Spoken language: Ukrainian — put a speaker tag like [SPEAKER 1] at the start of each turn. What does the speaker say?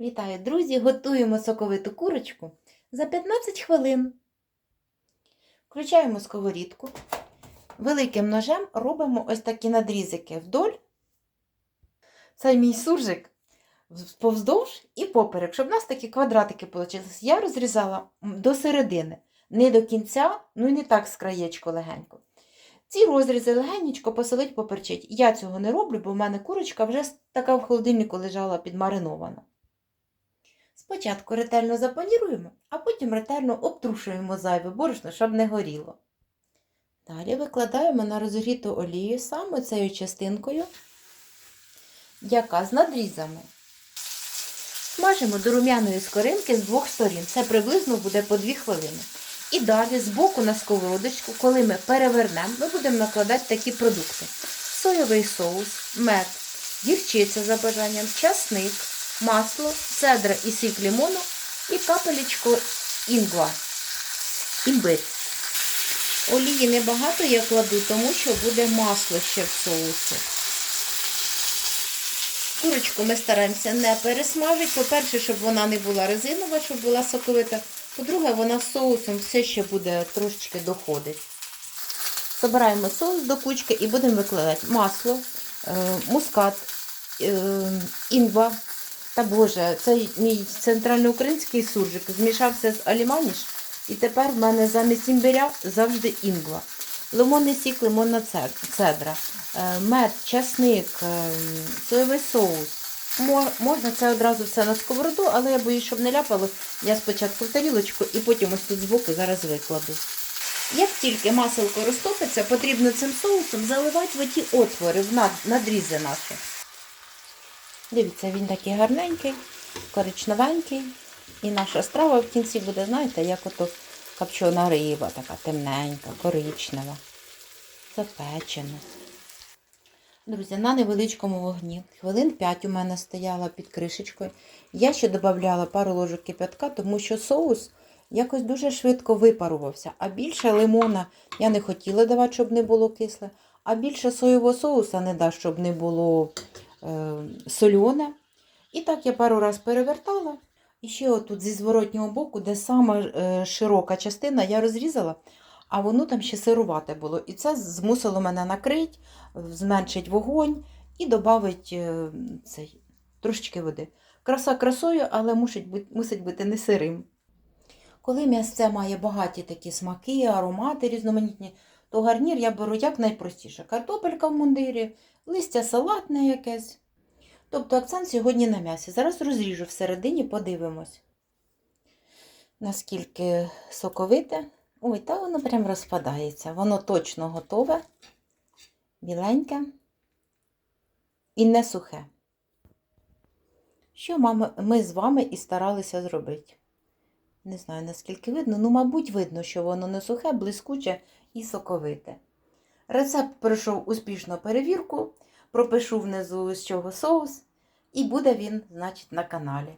[SPEAKER 1] Вітаю, друзі! Готуємо соковиту курочку за 15 хвилин. Включаємо сковорідку. Великим ножем робимо ось такі надрізики вдоль. Це мій суржик повздовж і поперек, щоб у нас такі квадратики вийшли. Я розрізала до середини, не до кінця, ну і не так з краєчку легенько. Ці розрізи легенечко посолить, поперчить. Я цього не роблю, бо в мене курочка вже така в холодильнику лежала підмаринована. Спочатку ретельно запаніруємо, а потім ретельно обтрушуємо зайве борошно, щоб не горіло. Далі викладаємо на розігріту олію саме цією частинкою, яка з надрізами. Смажимо до рум'яної скоринки з двох сторін. Це приблизно буде по 2 хвилини. І далі з боку на сковородочку, коли ми перевернемо, ми будемо накладати такі продукти: соєвий соус, мед, гірчиця за бажанням, часник, масло, цедра і сік лимону і капелечко інгва, імбир. Олії небагато я кладу, тому що буде масло ще в соусі. Курочку ми стараємося не пересмажити. По-перше, щоб вона не була резинова, щоб була соковита. По-друге, вона з соусом все ще буде трошечки доходити. Забираємо соус до кучки і будемо викладати масло, е, мускат, е, інва. Та Боже, це мій центральноукраїнський суржик змішався з аліманіш. І тепер в мене замість імбиря завжди інгва. Лимонний сік, лимонна цедра, е, мед, часник, е, соєвий соус. Можна це одразу все на сковороду, але я боюсь, щоб не ляпало. Я спочатку в тарілочку і потім ось тут збоку зараз викладу. Як тільки маселко розтопиться, потрібно цим соусом заливати в оті отвори, в надрізи наші. Дивіться, він такий гарненький, коричневенький. І наша страва в кінці буде, знаєте, як ото копчена риба, така темненька, коричнева, запечена. Друзі, на невеличкому вогні. Хвилин 5 у мене стояла під кришечкою. Я ще додавала пару ложок кипятка, тому що соус якось дуже швидко випарувався. А більше лимона я не хотіла давати, щоб не було кисле. А більше соєвого соуса не дасть, щоб не було е, солене. І так я пару раз перевертала. І ще отут зі зворотнього боку, де сама е, широка частина, я розрізала, а воно там ще сирувате було. І це змусило мене накрити, зменшити вогонь і додати цей, трошечки води. Краса красою, але мусить бути, мусить бути не сирим. Коли м'ясце має багаті такі смаки, аромати різноманітні, то гарнір я беру як найпростіше. Картопелька в мундирі, листя салатне якесь. Тобто акцент сьогодні на м'ясі. Зараз розріжу всередині, подивимось. Наскільки соковите. Ой, та воно прям розпадається. Воно точно готове, біленьке і не сухе. Що ми з вами і старалися зробити. Не знаю, наскільки видно, ну, мабуть, видно, що воно не сухе, блискуче і соковите. Рецепт пройшов успішну перевірку, пропишу внизу з чого соус, і буде він, значить, на каналі.